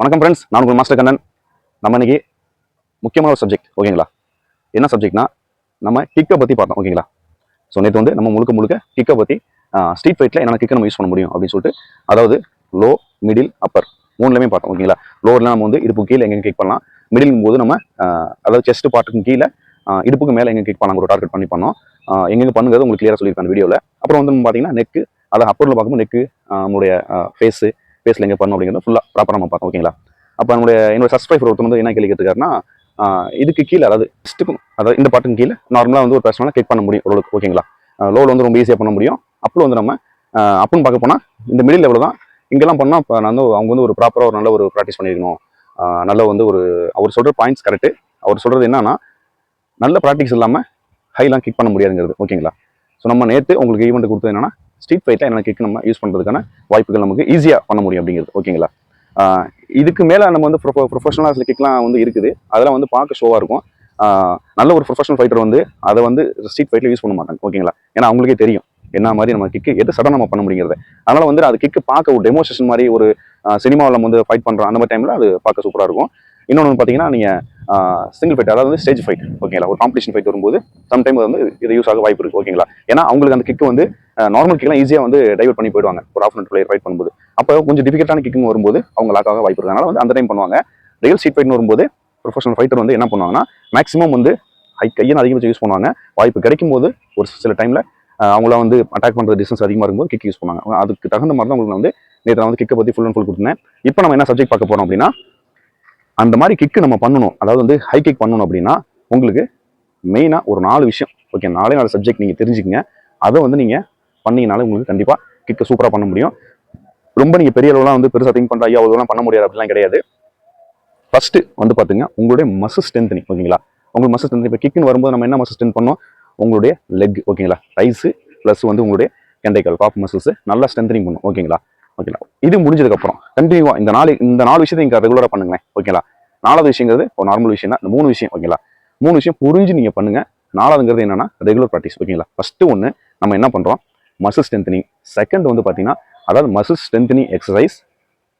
வணக்கம் ஃப்ரெண்ட்ஸ் நான் உங்கள் மாஸ்டர் கண்ணன். நம்ம இன்னைக்கு முக்கியமான ஒரு சப்ஜெக்ட் ஓகேங்களா என்ன சப்ஜெக்ட்னா நம்ம கிக்கை பற்றி பார்த்தோம் ஓகேங்களா ஸோ நேற்று வந்து நம்ம முழுக்க முழுக்க கிக்கை பற்றி ஸ்ட்ரீட் ஃபைட்டில் என்னென்ன கிக்கை நம்ம யூஸ் பண்ண முடியும் அப்படின்னு சொல்லிட்டு அதாவது லோ மிடில் அப்பர் மூணுலையுமே பார்த்தோம் ஓகேங்களா லோவரில் நம்ம வந்து இடுப்பு கீழே எங்கே கிக் பண்ணலாம். மிடில் போது நம்ம அதாவது செஸ்ட் பார்ட்டுக்கும் கீழே இடுப்புக்கு மேலே எங்கே கிக் பண்ணலாம் ஒரு டார்கெட் பண்ணி பண்ணோம். எங்கெங்கே பண்ணுங்கிறது உங்களுக்கு கிளியராக சொல்லியிருக்கேன் வீடியோவில் அப்புறம் வந்து பார்த்தீங்கன்னா நெக்கு அதை அப்பரில் பார்க்கும்போது நெக்கு நம்மளுடைய ஃபேஸு பேசல எங்கே பண்ணணும் அப்படிங்கிறது ஃபுல்லாக ப்ராப்பராக நம்ம பார்த்தோம் ஓகேங்களா அப்போ நம்மளுடைய என்னோட சப்ஸ்கிரைபர் ஒருத்தர் வந்து என்ன கேள்வி கேட்டுக்காருன்னா இதுக்கு கீழே அதாவது ஸ்டிக்கும் அதாவது இந்த பாட்டுக்கு கீழே நார்மலாக வந்து ஒரு பர்சனலாக கிளிக் பண்ண முடியும் ஓரளவுக்கு ஓகேங்களா லோவில் வந்து ரொம்ப ஈஸியாக பண்ண முடியும். அப்பில் வந்து நம்ம அப்புன்னு பார்க்க போனால் இந்த மிடில் லெவலில் தான். இங்கெல்லாம் பண்ணால் இப்போ நான் வந்து அவங்க வந்து ஒரு ப்ராப்பராக ஒரு நல்ல ஒரு ப்ராக்டிஸ் பண்ணியிருக்கணும் நல்ல வந்து ஒரு அவர் சொல்கிற பாயிண்ட்ஸ் கரெக்டு அவர் சொல்கிறது என்னன்னா நல்ல ப்ராக்டிஸ் இல்லாமல் ஹைலாம் கிக் பண்ண முடியாதுங்கிறது ஓகேங்களா ஸோ நம்ம நேற்று உங்களுக்கு ஈவெண்ட் கொடுத்தது என்னன்னா ஸ்ட்ரீட் ஃபைட்டில் என்ன கிக் நம்ம யூஸ் பண்ணுறதுக்கான வாய்ப்புகள் நமக்கு ஈஸியாக பண்ண முடியும் அப்படிங்கிறது. ஓகேங்களா இதுக்கு மேலே நம்ம வந்து ப்ரொஃப ப்ரொஃபஷனலாக சில கிக்லாம் வந்து இருக்குது. அதெல்லாம் வந்து பார்க்க ஷோவாக இருக்கும். நல்ல ஒரு ப்ரொஃபஷனல் ஃபைட்டர் வந்து அதை வந்து ஸ்ட்ரீட் ஃபைட்டில் யூஸ் பண்ண மாட்டாங்க. ஓகேங்களா ஏன்னா அவங்களுக்கே தெரியும் என்ன மாதிரி நம்ம கிக்கு எது சடன் நம்ம பண்ண முடியுங்கிறது. அதனால் வந்து அது கிக்கு பார்க்க ஒரு டெமோஸ்ட்ரேஷன் மாதிரி ஒரு சினிமாவில் நம்ம வந்து ஃபைட் பண்ணுறோம் அந்த மாதிரி டைமில் அது பார்க்க சூப்பராக இருக்கும். இன்னொன்று பார்த்தீங்கன்னா நீங்கள் சிங்கிள் ஃபைட் அதாவது வந்து ஸ்டேஜ் ஃபைட் ஓகேங்களா ஒரு காம்படிஷன் ஃபைட் வரும்போது சம்டைம் வந்து இது யூஸ் ஆக வாய்ப்பு இருக்குது ஓகேங்களா ஏன்னா அவங்களுக்கு அந்த கிக்கு வந்து நார்மல் கிக்லாம் ஈஸியாக வந்து டைவர்ட் பண்ணி போயிடுவாங்க. ஒரு ஆஃப் பிளேயர் ஃபைட் பண்ணும்போது. அப்போ கொஞ்சம் டிஃபிகல்ட்டான கிக்கிங் வரும்போது அவங்க லாக்காக வாய்ப்பு இருக்கனால வந்து அந்த டைம் பண்ணுவாங்க. ரியல் சீட் ஃபைட்னு வரும்போது ப்ரொஃபஷனல் ஃபைட்டர் வந்து என்ன பண்ணுவாங்கன்னா மேக்ஸிமம் வந்து ஹை கையை அதிகபட்சம் யூஸ் பண்ணுவாங்க. வாய்ப்பு கிடைக்கும் போது ஒரு சில டைமில் அவங்கள வந்து அட்டாக் பண்ணுற டிஸ்டன்ஸ் அதிகமாக இருக்கும்போது கிக் யூஸ் பண்ணுவாங்க. அதுக்கு தகுந்த மாதிரி தான் உங்களுக்கு வந்து நேற்று வந்து கிக்கை பற்றி ஃபுல் அண்ட் ஃபுல் கொடுத்தேன். இப்போ நம்ம என்ன சப்ஜெக்ட் பார்க்க போகிறோம் அப்படின்னா அந்த மாதிரி கிக்கு நம்ம பண்ணணும். அதாவது வந்து ஹை கிக் பண்ணணும் அப்படின்னா உங்களுக்கு மெயினாக ஒரு நாலு விஷயம். ஓகே நாலே நாலு சப்ஜெக்ட் நீங்கள் தெரிஞ்சுக்கங்க. அதை வந்து நீங்கள் பண்ணீங்கனாலே உங்களுக்கு கண்டிப்பாக கிக்கு சூப்பராக பண்ண முடியும். ரொம்ப நீங்கள் பெரிய அளவுலாம் வந்து பெருசாக திங்க் பண்ணுற ஐயா அவ்வளோலாம் பண்ண முடியாது அப்படிலாம் கிடையாது. ஃபஸ்ட்டு வந்து பார்த்துங்க உங்களுடைய மசில் ஸ்ட்ரென்த்னிங் ஓகேங்களா உங்களுக்கு மசில் ஸ்ட்ரென்த் இப்போ கிக்குன்னு வரும்போது நம்ம என்ன மசில் ஸ்ட்ரென்த் பண்ணோம்? உங்களுடைய லெக் ஓகேங்களா ரைஸு ப்ளஸ் வந்து உங்களுடைய கெண்டைக்கால் காஃப் மசில்ஸ் நல்லா ஸ்ட்ரென்த்னிங் பண்ணும் ஓகேங்களா ஓகேங்களா இது முடிஞ்சதுக்கப்புறம் கண்டினியூவாக இந்த நாலு இந்த நாலு விஷயத்தை நீங்கள் ரெகுலராக பண்ணுங்களேன் ஓகேங்களா நாலாவது விஷயங்கிறது ஒரு நார்மல் விஷயம் தான் இந்த மூணு விஷயம் ஓகேங்களா மூணு விஷயம் புரிஞ்சு நீங்கள் பண்ணுங்க. நாலாவதுங்கிறது என்னன்னா ரெகுலர் ப்ராக்டிஸ் ஓகேங்களா ஃபஸ்ட்டு ஒன்று நம்ம என்ன பண்ணுறோம் மசில் ஸ்ட்ரென்த்னிங் செகண்ட் வந்து பார்த்தீங்கன்னா அதாவது muscle strengthening exercise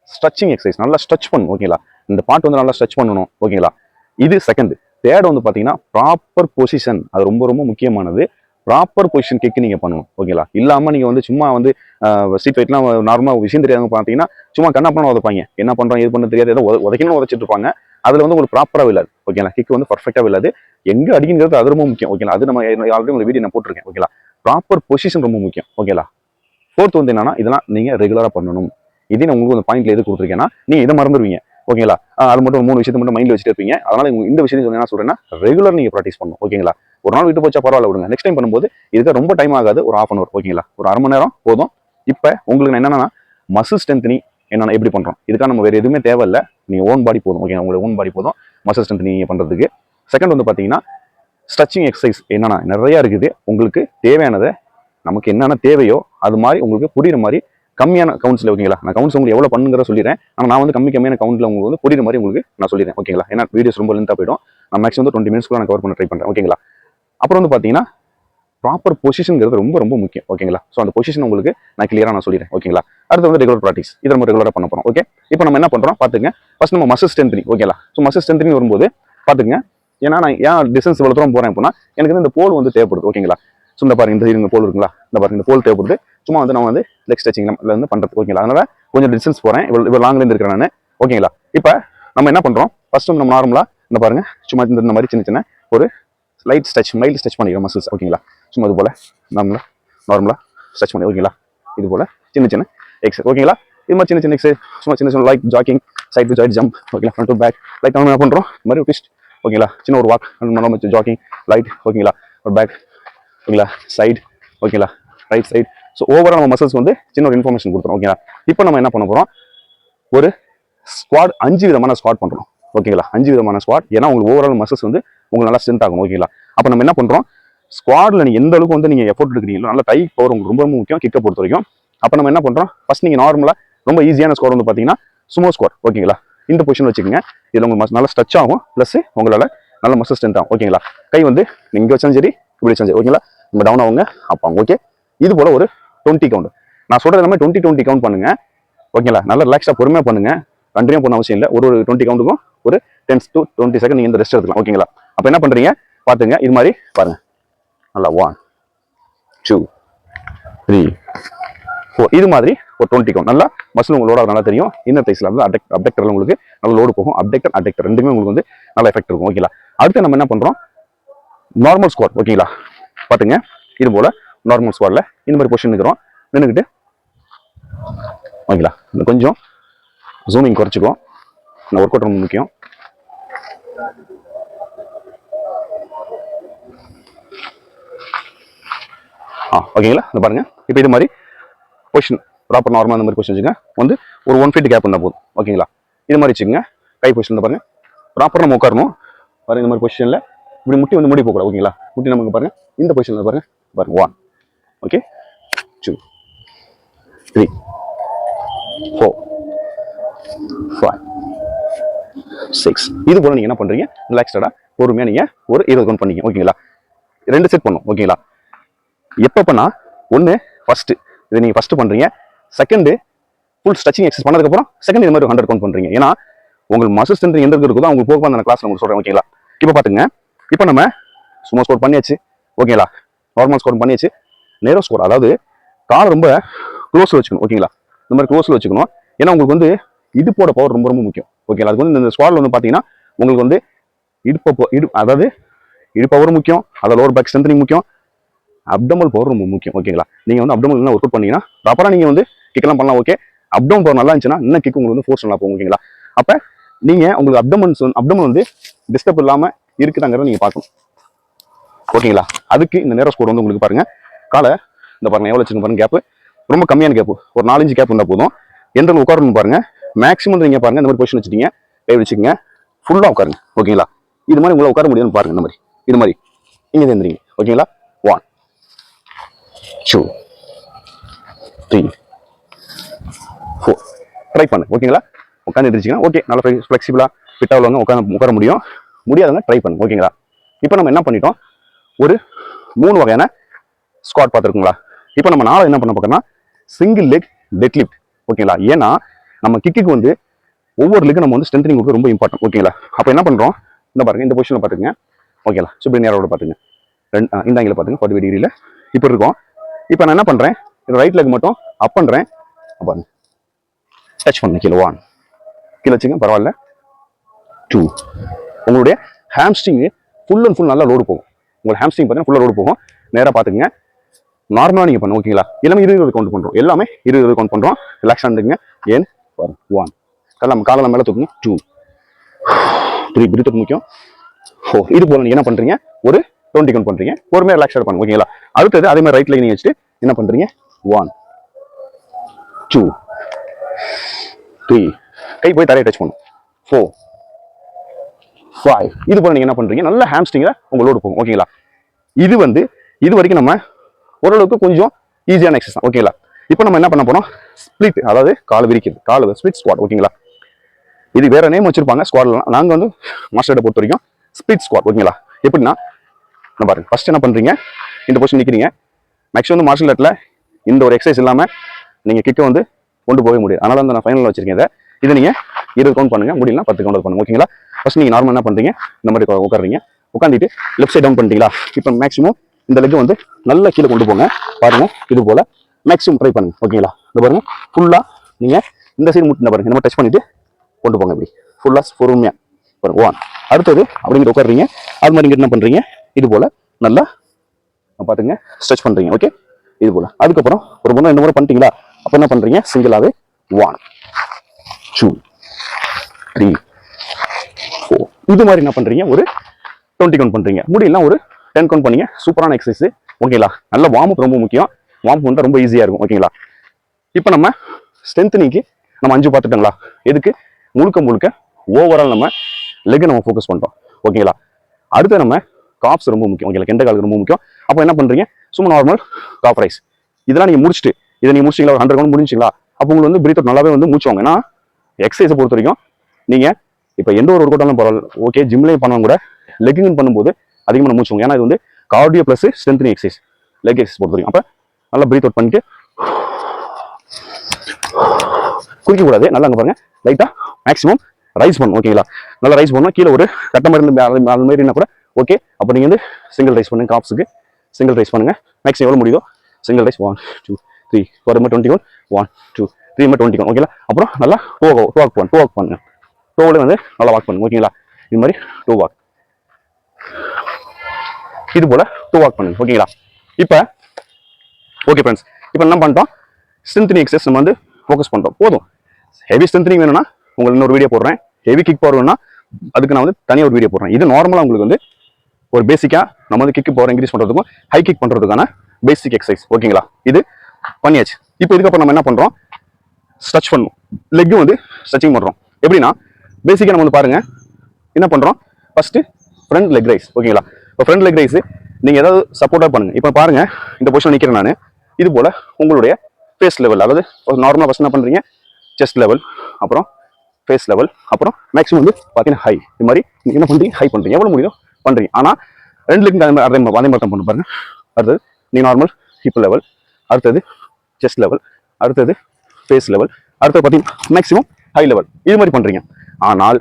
stretching exercise நல்லா ஸ்ட்ரெச் பண்ணும் ஓகேங்களா இந்த பாட்டு வந்து நல்லா ஸ்ட்ரெச் பண்ணணும் ஓகேங்களா இது செகண்ட் தேர்ட் வந்து பார்த்தீங்கன்னா ப்ராப்பர் பொசிஷன் அது ரொம்ப ரொம்ப முக்கியமானது. ப்ராப்பர் பொசிஷன் கிக் நீங்கள் பண்ணணும் ஓகேங்களா இல்லாமல் நீங்கள் வந்து சும்மா வந்து சீட் ஃபைட்லாம் நார்மலாக விஷயம் தெரியாதவங்க பார்த்தீங்கன்னா சும்மா கண்ணா பண்ண உதப்பாங்க. என்ன பண்ணுறோம் இது பண்ண தெரியாது. ஏதோ உதைக்கணும்னு உதச்சிட்டு இருப்பாங்க. அதில் வந்து உங்களுக்கு ப்ராப்பராக விழாது ஓகேங்களா கிக் வந்து பர்ஃபெக்டாக விழாது. எங்கே அடிக்கிறது அது ரொம்ப முக்கியம் ஓகேங்களா அது நம்ம ஆல்ரெடி உங்களுக்கு வீடியோ நான் போட்டிருக்கேன் ஓகேங்களா ப்ராப்பர் பொசிஷன் ரொம்ப முக்கியம். ஓகேங்களா ஃபோர்த் வந்து என்னன்னா இதெல்லாம் நீங்கள் ரெகுலராக பண்ணணும். இதே நான் உங்களுக்கு அந்த பாயிண்ட்ல எது கொடுத்துருக்கேன்னா நீங்கள் இதை மறந்துடுவீங்க ஓகேங்களா அது மட்டும் மூணு விஷயத்தை மட்டும் மைண்டில் வச்சுட்டு இருப்பீங்க. அதனால இந்த விஷயத்தையும் சொல்லி என்ன சொல்றேன்னா ரெகுலர் நீங்கள் ப்ராக்டிஸ் பண்ணணும். ஓகேங்களா ஒரு நாள் விட்டு போச்சா பரவாயில்ல விடுங்க. நெக்ஸ்ட் டைம் பண்ணும்போது இதுக்கு ரொம்ப டைம் ஆகாது. ஒரு ஆஃப் அன் அவர் ஓகேங்களா ஒரு அரை மணி நேரம் போதும். இப்போ உங்களுக்கு நான் என்னன்னா மசில் ஸ்ட்ரென்த்னி என்னென்ன எப்படி பண்ணுறோம் இதுக்காக நம்ம வேறு எதுவுமே தேவையில்ல. நீங்கள் ஓன் பாடி போதும். ஓகே உங்களோட ஓன் பாடி போதும். மசில் ஸ்ட்ரென்த் நீங்க பண்ணுறதுக்கு செகண்ட் வந்து பார்த்தீங்கன்னா ஸ்ட்ரெச்சிங் எக்ஸசைஸ் என்னென்னா நிறைய இருக்குது. உங்களுக்கு தேவையானதை நமக்கு என்னென்ன தேவையோ அது மாதிரி உங்களுக்கு புரியுற மாதிரி கம்மியான கவுண்ட்ஸ்ல ஓகேங்களா? நான் கவுண்ட்ஸ் உங்களுக்கு எவ்வளோ பண்ணுங்கிற சொல்லிடுறேன். ஆனால் நான் வந்து கம்மி கம்மியான கவுண்ட்ல உங்களுக்கு வந்து புரியுற மாதிரி உங்களுக்கு நான் சொல்லிடுறேன் ஓகேங்களா? ஏன்னா வீடியோஸ் ரொம்ப லென்த்தாக போயிடும். நான் மேக்ஸிமம் வந்து டுவெண்ட்டி மினிட்ஸ்க்குள்ள நான் கவர் பண்ண ட்ரை பண்ணுறேன் ஓகேங்களா? அப்புறம் வந்து பார்த்தீங்கன்னா ப்ராப்பர் பொசிஷனுங்கிறது ரொம்ப ரொம்ப முக்கியம் ஓகேங்களா? ஸோ அந்த பொசிஷன் உங்களுக்கு நான் கிளியராக நான் சொல்லிடுறேன் ஓகேங்களா? அடுத்து வந்து ரெகுலர் ப்ராக்டிஸ் இதை நம்ம ரெகுலராக பண்ண போகிறோம் ஓகே? இப்போ நம்ம என்ன பண்ணுறோம் பார்த்துங்க ஃபஸ்ட் நம்ம மசில் ஸ்ட்ரென்த்னிங் ஓகேங்களா? ஸோ மசில் ஸ்ட்ரென்த்னிங் வரும்போது பார்த்துங்க ஏன்னா நான் ஏன் டிஸ்டன்ஸ் இவ்வளோ தூரம் போகிறேன் அப்படின்னா எனக்கு வந்து இந்த போல் வந்து தேவைப்படுது ஓகேங்களா ஸோ இந்த பாருங்க இந்த இருங்க போல் இருக்குங்களா? இந்த பாருங்க இந்த போல் தேவைப்படுது. சும்மா வந்து நான் வந்து லெக் ஸ்ட்ரெச்சிங் வந்து பண்ணுறது ஓகேங்களா அதனால் கொஞ்சம் டிஸ்டன்ஸ் போகிறேன் இவ்வளோ இவ்வளோ லாங்லேருந்து இருக்கிறேன் நான் ஓகேங்களா இப்போ நம்ம என்ன பண்ணுறோம் ஃபஸ்ட்டு வந்து நம்ம நார்மலாக இந்த பாருங்க சும்மா இந்த இந்த மாதிரி சின்ன சின்ன ஒரு லைட் ஸ்ட்ரெச் மைல்டு ஸ்ட்ரெச் பண்ணிக்கிறோம் மசில்ஸ் ஓகேங்களா சும்மா இது போல் நார்மலாக நார்மலாக ஸ்ட்ரெச் பண்ணி ஓகேங்களா இது போல் சின்ன சின்ன எக்ஸ் ஓகேங்களா இது மாதிரி சின்ன சின்ன எக்ஸ் சும்மா சின்ன சின்ன like jogging side to side jump ஓகேங்களா ஃப்ரண்ட் டு பேக் லைக் நம்ம என்ன பண்ணுறோம் இந்த மாதிரி ட்விஸ்ட் ஓகேங்களா? சின்ன ஒரு வாக் நம்ம ஜாக்கிங் லைட் ஓகேங்களா? ஒரு பேக் ஓகேங்களா? சைடு ஓகேங்களா? ரைட் சைடு ஸோ ஓவரால் நம்ம மசில்ஸ் வந்து சின்ன ஒரு இன்ஃபர்மேஷன் கொடுத்துரும் ஓகேங்களா? இப்போ நம்ம என்ன பண்ண போகிறோம் ஒரு ஸ்குவாட் அஞ்சு விதமான ஸ்குவாட் பண்ணுறோம் ஓகேங்களா? அஞ்சு விதமான ஸ்குவாட் ஏன்னா உங்களுக்கு ஓவரால் மசில்ஸ் வந்து உங்களுக்கு நல்லா ஸ்ட்ரென்த் ஆகும் ஓகேங்களா? அப்போ நம்ம என்ன பண்ணுறோம் ஸ்குவாடில் நீங்கள் எந்த அளவுக்கு வந்து நீங்கள் எஃபோர்ட் எடுக்கிறீங்களோ நல்லா டை பவர் உங்களுக்கு ரொம்ப முக்கியம் கிக்கை பொறுத்த வரைக்கும். அப்போ நம்ம என்ன பண்ணுறோம் ஃபஸ்ட் நீங்கள் நார்மலாக ரொம்ப ஈஸியான ஸ்குவாட் வந்து பார்த்தீங்கன்னா சுமோ ஸ்குவாட் ஓகேங்களா? இந்த பொசிஷன் வச்சுக்கோங்க. இதில் உங்களுக்கு மஸ்- நல்லா ஸ்ட்ரெச் ஆகும். ப்ளஸ் உங்களால் நல்ல மசில் ஸ்ட்ரென்த் ஆகும். ஓகேங்களா கை வந்து நீங்கள் வச்சாலும் சரி இப்படி வச்சாலும் சரி. ஓகேங்களா நம்ம டவுன் ஆகுங்க அப்பாங்க ஓகே இது போல் ஒரு டுவெண்ட்டி கவுண்ட் நான் சொல்கிறது எல்லாமே டுவெண்ட்டி டுவெண்ட்டி கவுண்ட் பண்ணுங்கள் ஓகேங்களா நல்லா ரிலாக்ஸாக பொறுமையாக பண்ணுங்கள் கண்டினியூ பண்ண அவசியம் இல்லை. ஒரு ஒரு டுவெண்ட்டி கவுண்டுக்கும் ஒரு டென் டு டுவெண்ட்டி செகண்ட் நீங்கள் இந்த ரெஸ்ட் எடுத்துக்கலாம். ஓகேங்களா அப்போ என்ன பண்ணுறீங்க பார்த்துங்க. இது மாதிரி பாருங்கள் நல்லா ஒன் டூ த்ரீ ஃபோர் இது மாதிரி ஒரு டுவெண்ட்டி நல்லா மசில் உங்களோட நல்லா தெரியும். இன்னர் தைஸில் வந்து அடெக்ட் அப்டெக்டரில் உங்களுக்கு நல்ல லோடு போகும். அப்டெக்டர் அடெக்டர் ரெண்டுமே உங்களுக்கு வந்து நல்ல எஃபெக்ட் இருக்கும். ஓகேங்களா அடுத்து நம்ம என்ன பண்ணுறோம் நார்மல் ஸ்குவாட் ஓகேங்களா பார்த்துங்க இது போல் நார்மல் ஸ்குவாடில் இந்த மாதிரி பொசிஷன் நிற்கிறோம் நின்றுக்கிட்டு ஓகேங்களா இன்னும் கொஞ்சம் ஜூமிங் குறைச்சிக்குவோம். நான் ஒர்க் அவுட் ரொம்ப முக்கியம். ஆ ஓகேங்களா இந்த பாருங்கள் இப்போ இது மாதிரி பொசிஷன் ப்ராப்பர் நார்மலாக அந்த மாதிரி பொசிஷன் வச்சுங்க வந்து ஒரு ஒன் ஃபீட் கேப் இருந்தால் போதும். ஓகேங்களா இது மாதிரி வச்சுக்கோங்க. கை பொசிஷன் பாருங்கள் ப்ராப்பராக நம்ம உட்காரணும். பாருங்கள் இந்த மாதிரி பொசிஷனில் இப்படி முட்டி வந்து முடி போகக்கூடாது. ஓகேங்களா முட்டி நமக்கு பாருங்கள் இந்த பொசிஷனில் பாருங்கள் பாருங்க. One okay two three four five six இது போல் நீங்கள் என்ன பண்ணுறீங்க ரிலாக்ஸ்டாக பொறுமையாக நீங்கள் ஒரு இருபது கவுண்ட் பண்ணீங்க. ஓகேங்களா ரெண்டு செட் பண்ணும் ஓகேங்களா எப்போ பண்ணால் ஒன்று ஃபஸ்ட்டு இது நீங்கள் ஃபஸ்ட்டு பண்ணுறீங்க செகண்டு ஃபுல் ஸ்ட்ரெச்சிங் எக்ஸஸ் பண்ணதுக்கப்புறம் செகண்ட் இது மாதிரி ஹண்ட்ரட் கவுண்ட் பண்ணுறீங்க ஏன்னா உங்கள் மசில் ஸ்ட்ரென்த் எந்த இருக்குதோ உங்களுக்கு போக அந்த கிளாஸ் உங்களுக்கு சொல்கிறேன் ஓகேங்களா இப்போ பார்த்துங்க இப்போ நம்ம சும்மா ஸ்கோர் பண்ணியாச்சு ஓகேங்களா நார்மல் ஸ்கோர் பண்ணியாச்சு. நேரோ ஸ்கோர் அதாவது காலை ரொம்ப க்ளோஸில் வச்சுக்கணும் ஓகேங்களா இந்த மாதிரி க்ளோஸில் வச்சுக்கணும். ஏன்னா உங்களுக்கு வந்து இடுப்போட பவர் ரொம்ப ரொம்ப முக்கியம் ஓகேங்களா அதுக்கு வந்து இந்த ஸ்குவாடில் வந்து பார்த்தீங்கன்னா உங்களுக்கு வந்து இடுப்பு இடு அதாவது இடுப்பு பவர் முக்கியம் அதை லோவர் பேக் ஸ்ட்ரென்த்னிங் முக்கியம் அப்டமல் பவர் ரொம்ப முக்கியம் ஓகேங்களா நீங்கள் வந்து அப்டமல் ஒர்க் அவுட் பண்ணீங்கன்னா ப்ராப்பராக நீங்கள் வந்து கிக்கெல்லாம் பண்ணலாம் ஓகே அப்டவுன் பவர் நல்லா இருந்துச்சுன்னா இன்னும் கிக் உங்களுக்கு வந்து ஃபோர்ஸ் நல்லா போகும் ஓகேங்களா அப்போ நீங்கள் உங்களுக்கு அப்டமன்ஸ் அப்டமன் வந்து டிஸ்டர்ப் இல்லாமல் இருக்குதாங்கிறத நீங்கள் பார்க்கணும். ஓகேங்களா அதுக்கு இந்த நேரம் ஸ்கோர் வந்து உங்களுக்கு பாருங்க. காலை இந்த பாருங்க எவ்வளோ வச்சுங்க பாருங்க கேப்பு ரொம்ப கம்மியான கேப்பு ஒரு நாலஞ்சு கேப் இருந்தால் போதும். எந்த உட்காரணும் பாருங்கள் மேக்ஸிமம் நீங்கள் பாருங்க இந்த மாதிரி பொசிஷன் வச்சுட்டீங்க. கை வச்சுக்கோங்க. ஃபுல்லாக உட்காருங்க ஓகேங்களா இது மாதிரி உங்களை உட்கார முடியும்னு பாருங்கள் இந்த மாதிரி. இது மாதிரி. இங்கே சேர்ந்துறீங்க ஓகேங்களா டூ த்ரீ ஃபோர் ட்ரை பண்ணு. ஓகேங்களா உட்காந்து எந்திரிச்சிங்கன்னா ஓகே நல்லா ஃப்ளெக்சிபிளாக ஃபிட்டாக உள்ளவங்க உட்காந்து உட்கார முடியும். முடியாதவங்க ட்ரை பண்ணுங்க ஓகேங்களா இப்போ நம்ம என்ன பண்ணிட்டோம்? ஒரு மூணு வகையான ஸ்குவாட் பார்த்துருக்குங்களா? இப்போ நம்ம நாளை என்ன பண்ண பார்க்கறோம்னா சிங்கிள் லெக் டெட் லிஃப்ட் ஓகேங்களா ஏன்னா நம்ம கிக்குக்கு வந்து ஒவ்வொரு லெக்கு நம்ம வந்து ஸ்ட்ரென்த்னிங் கொடுக்க ரொம்ப இம்பார்ட்டன்ட் ஓகேங்களா அப்போ என்ன பண்ணுறோம் இந்த பாருங்கள் இந்த பொசிஷனில் பார்த்துக்கோங்க. ஓகேங்களா சுப்ரி நேரோட பார்த்துங்க ரெண்டு ஆ, இந்த ஆங்கில பார்த்துங்க ஃபார்ட்டி டிகிரியில் இப்போ இருக்கும். இப்போ நான் என்ன பண்ணுறேன் ரைட் லெக் மட்டும் அப் பண்ணுறேன் பாருங்க. டச் பண்ணு கீழே ஒன் கீழே வச்சுங்க பரவாயில்ல. டூ உங்களுடைய ஹேம்ஸ்டிங்கு ஃபுல் அண்ட் ஃபுல் நல்லா லோடு போகும். உங்கள் ஹேம்ஸ்டிங் பார்த்தீங்கன்னா ஃபுல்லாக லோடு போகும். நேராக பார்த்துக்குங்க நார்மலாக நீங்கள் பண்ணுங்க ஓகேங்களா எல்லாமே இருபது இருபது கவுண்ட் பண்ணுறோம் எல்லாமே இருபது இருபது கவுண்ட் பண்ணுறோம் ரிலாக்ஸ் ஆண்டுங்க ஏன்? ஒன் நம்ம காலை மேலே தூக்குங்க. டூ த்ரீ பிரித்துக்கு முக்கியம். ஓ இது போல் நீங்கள் என்ன பண்ணுறீங்க ஒரு டுவெண்ட்டி கவுண்ட் பண்ணுறீங்க பொறுமையாக ரிலாக்ஸாக பண்ணுங்க ஓகேங்களா அடுத்தது அதே மாதிரி ரைட் லைன் வச்சுட்டு என்ன பண்ணுறீங்க ஒன் டூ த்ரீ கை போய் தரையை டச் பண்ணும். ஃபோர் ஃபைவ் இது போல் நீங்கள் என்ன பண்ணுறீங்க நல்ல ஹாம்ஸ்டிங்கில் லோடு போகும் ஓகேங்களா இது வந்து இது வரைக்கும் நம்ம ஓரளவுக்கு கொஞ்சம் ஈஸியான எக்ஸசைஸ் தான் ஓகேங்களா இப்போ நம்ம என்ன பண்ண போகிறோம் ஸ்ப்ளிட் அதாவது கால் விரிக்கிறது. கால் ஸ்ப்ளிட் ஸ்குவாட் ஓகேங்களா இது வேற நேம் வச்சிருப்பாங்க ஸ்குவாட்லாம் நாங்கள் வந்து மாஸ்டர்ட பொறுத்த வரைக்கும் ஸ்ப்ளிட் ஸ்குவாட் ஓகேங்களா எப்படின்னா நான் பாருங்க. ஃபர்ஸ்ட் என்ன பண்றீங்க? இந்த பொசிஷன் நிற்கிறீங்க மேக்ஸிமம் வந்து மார்ஷல் ஆர்ட்ல இந்த ஒரு எக்ஸசைஸ் இல்லாமல் நீங்கள் கிட்ட வந்து கொண்டு போக முடியாது. அதனால வந்து நான் ஃபைனலில் வச்சிருக்கேன் இதை. இதை நீங்கள் இருபது கவுண்ட் பண்ணுங்க. முடியலனா பத்து கவுண்ட் பண்ணுங்க. ஓகேங்களா ஃபர்ஸ்ட் நீங்கள் நார்மல் என்ன பண்ணுறீங்க இந்த மாதிரி உட்கா- உட்காந்துட்டு லெஃப்ட் சைட் டவுன் பண்ணிட்டீங்களா? இப்போ மேக்ஸிமம் இந்த லெக் வந்து நல்லா கீழே கொண்டு போங்க. பாருங்கள் இது போல மேக்ஸிமம் ட்ரை பண்ணுங்க. ஓகேங்களா இந்த பாருங்கள் ஃபுல்லாக நீங்கள் இந்த சைடு முட்டு பாருங்க. இந்த மாதிரி டச் பண்ணிவிட்டு கொண்டு போங்க இப்படி. ஃபுல்லாக பொறுமையாக பாருங்கள் ஒன் அடுத்தது அப்படிங்கிற உட்காருறீங்க. அது மாதிரி இங்கிட்டு என்ன பண்ணுறீங்க இது போல் நல்லா பார்த்துங்க ஸ்ட்ரெச் பண்ணுறீங்க ஓகே இது போல் அதுக்கப்புறம் ஒரு முறை ரெண்டு முறை பண்ணிட்டீங்களா? அப்போ என்ன பண்ணுறீங்க சிங்கிளாகவே ஒன் டூ த்ரீ ஃபோர் இது மாதிரி என்ன பண்ணுறீங்க ஒரு டுவெண்ட்டி கவுண்ட் பண்ணுறீங்க முடியலாம் ஒரு டென் கவுண்ட் பண்ணீங்க. சூப்பரான எக்ஸசைஸ் ஓகேங்களா நல்ல வார்ம் அப் ரொம்ப முக்கியம். வார்ம் பண்ணிட்டு ரொம்ப ஈஸியாக இருக்கும் ஓகேங்களா இப்போ நம்ம ஸ்ட்ரென்த்னிங்க்கு நம்ம அஞ்சு பார்த்துட்டோங்களா? எதுக்கு? முழுக்க முழுக்க ஓவரால் நம்ம லெக்கை நம்ம ஃபோக்கஸ் பண்ணுறோம் ஓகேங்களா அடுத்து நம்ம காப்ஸ் ரொம்ப முக்கியம். ஓகே கெண்ட காலுக்கு ரொம்ப முக்கியம். அப்போ என்ன பண்ணுறீங்க சும்மா நார்மல் காப் ரைஸ் இதெல்லாம் நீங்கள் முடிச்சுட்டு இதை நீங்கள் முடிச்சிங்களா ஒரு ஹண்ட்ரட் கவுண்ட் முடிஞ்சிங்களா? அப்போ உங்களுக்கு வந்து பிரீத் நல்லாவே வந்து மூச்சுவாங்க. ஏன்னா எக்ஸசைஸை பொறுத்த வரைக்கும் நீங்கள் இப்போ எந்த ஒரு ஒர்க் அவுட்டாலும் பரவாயில்ல. ஓகே ஜிம்லேயே பண்ணாலும் கூட லெக்கிங் பண்ணும்போது அதிகமாக மூச்சுவாங்க. ஏன்னா இது வந்து cardio plus strengthening exercise leg exercise பொறுத்த வரைக்கும் அப்போ நல்லா பிரீத் அவுட் பண்ணிட்டு குடிக்கக்கூடாது நல்லா அங்கே பாருங்க. லைட்டாக மேக்ஸிமம் ரைஸ் பண்ணணும். ஓகேங்களா? நல்லா ரைஸ் பண்ணணும். கீழே ஒரு கட்ட மாதிரி இருந்து கூட ஓகே அப்போ நீங்கள் வந்து சிங்கிள் ரைஸ் பண்ணுங்க காப்ஸுக்கு சிங்கிள் ரைஸ் பண்ணுங்கள் மேக்ஸிமம் எவ்வளோ முடியுதோ? Single raise one two three ஒரு மாதிரி twenty one one two three மாதிரி டுவெண்ட்டி ஒன் ஓகேங்களா அப்புறம் நல்லா டூ டூ வாக் பண்ணு டூ வாக் பண்ணுங்க டூவில் வந்து நல்லா வாக் பண்ணுங்க ஓகேங்களா இது மாதிரி டூ வாக் இது போல் டூ வாக் பண்ணுங்க ஓகேங்களா இப்போ ஓகே ஃப்ரெண்ட்ஸ் இப்போ என்ன பண்ணிட்டோம்? ஸ்ட்ரென்த்னிங் எக்ஸசைஸ் நம்ம வந்து ஃபோக்கஸ் பண்ணுறோம் போதும். ஹெவி ஸ்ட்ரென்த்னிங் வேணும்னா உங்களுக்கு இன்னொரு வீடியோ போடுறேன். ஹெவி கிக் பவர் அதுக்கு நான் வந்து தனியாக ஒரு வீடியோ போடுறேன். இது நார்மலாக உங்களுக்கு வந்து ஒரு பேசிக்காக நம்ம வந்து கிக் பவர் இன்க்ரீஸ் பண்ணுறதுக்கும் ஹை கிக் பண்ணுறதுக்கான பேசிக் எக்ஸசைஸ் ஓகேங்களா இது பண்ணியாச்சு. இப்போ இதுக்கப்புறம் நம்ம என்ன பண்ணுறோம் ஸ்ட்ரெச் பண்ணும். லெக்கு வந்து ஸ்ட்ரெச்சிங் பண்ணுறோம் எப்படின்னா பேசிக்காக நம்ம வந்து பாருங்க. என்ன பண்ணுறோம் ஃபஸ்ட்டு ஃப்ரண்ட் லெக் ரைஸ் ஓகேங்களா இப்போ ஃப்ரண்ட் லெக் ரைஸு நீங்கள் ஏதாவது சப்போர்ட்டாக பண்ணுங்கள் இப்போ பாருங்கள் இந்த பொசிஷன் நிற்கிறேன் நான். இது போல் உங்களுடைய ஃபேஸ் லெவல் அதாவது நார்மலாக ஃபஸ்ட் என்ன பண்ணுறீங்க செஸ்ட் லெவல் அப்புறம் ஃபேஸ் லெவல் அப்புறம் மேக்ஸிமம் வந்து பார்த்தீங்கன்னா ஹை இது மாதிரி நீங்கள் என்ன பண்ணுறீங்க ஹை பண்ணுறீங்க எவ்வளோ முடியும் பண்ணுறீங்க ஆனால் ரெண்டு அதே மாதிரி அதே மாதிரி அதே மாதிரி தான் பண்ணு பாருங்க. அடுத்தது நீ நார்மல் ஹிப் லெவல் அடுத்தது செஸ்ட் லெவல் அடுத்தது ஃபேஸ் லெவல் அடுத்தது பார்த்தீங்கன்னா மேக்ஸிமம் ஹை லெவல் இது மாதிரி பண்ணுறீங்க ஆனால்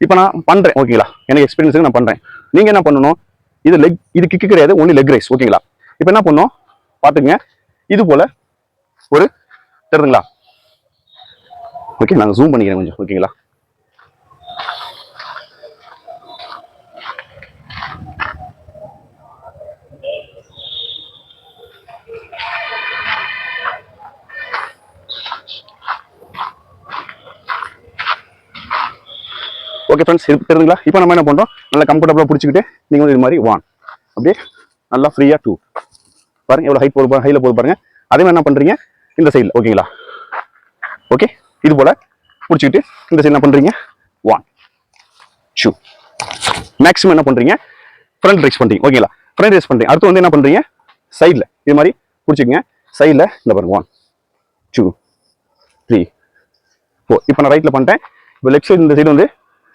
இப்போ நான் பண்ணுறேன் ஓகேங்களா எனக்கு எக்ஸ்பீரியன்ஸுக்கு நான் பண்ணுறேன் நீங்கள் என்ன பண்ணணும்? இது லெக் இது கிக்கு கிடையாது ஒன்லி லெக் ரைஸ் ஓகேங்களா இப்போ என்ன பண்ணும் பார்த்துக்குங்க இது போல ஒரு தெரியுதுங்களா ஓகே நாங்கள் ஜூம் பண்ணிக்கிறேன் கொஞ்சம் ஓகேங்களா ஓகே ஃப்ரெண்ட்ஸ் இது தெரியுதுங்களா இப்போ நம்ம என்ன பண்ணுறோம் நல்லா கம்ஃபர்டபுளாக பிடிச்சிக்கிட்டு நீங்கள் வந்து இது மாதிரி ஒன் அப்படியே நல்லா ஃப்ரீயாக டூ பாருங்கள் எவ்வளோ ஹைட் போது பாருங்க ஹையில் போது பாருங்கள் அதே மாதிரி என்ன பண்ணுறீங்க இந்த சைடில் ஓகேங்களா ஓகே இது போல் பிடிச்சிக்கிட்டு இந்த சைடில் என்ன பண்ணுறீங்க ஒன் ஷூ மேக்ஸிமம் என்ன பண்ணுறீங்க ஃப்ரண்ட் ரைஸ் பண்ணுறீங்க ஓகேங்களா ஃப்ரண்ட் ரைஸ் பண்ணுறீங்க அடுத்து வந்து என்ன பண்ணுறீங்க சைடில் இது மாதிரி பிடிச்சிக்கங்க. சைடில் இந்த பாருங்க ஒன் டூ த்ரீ ஃபோர் இப்போ நான் ரைட்டில் பண்ணிட்டேன். இப்போ லெஃப்ட் சைடு இந்த சைடு வந்து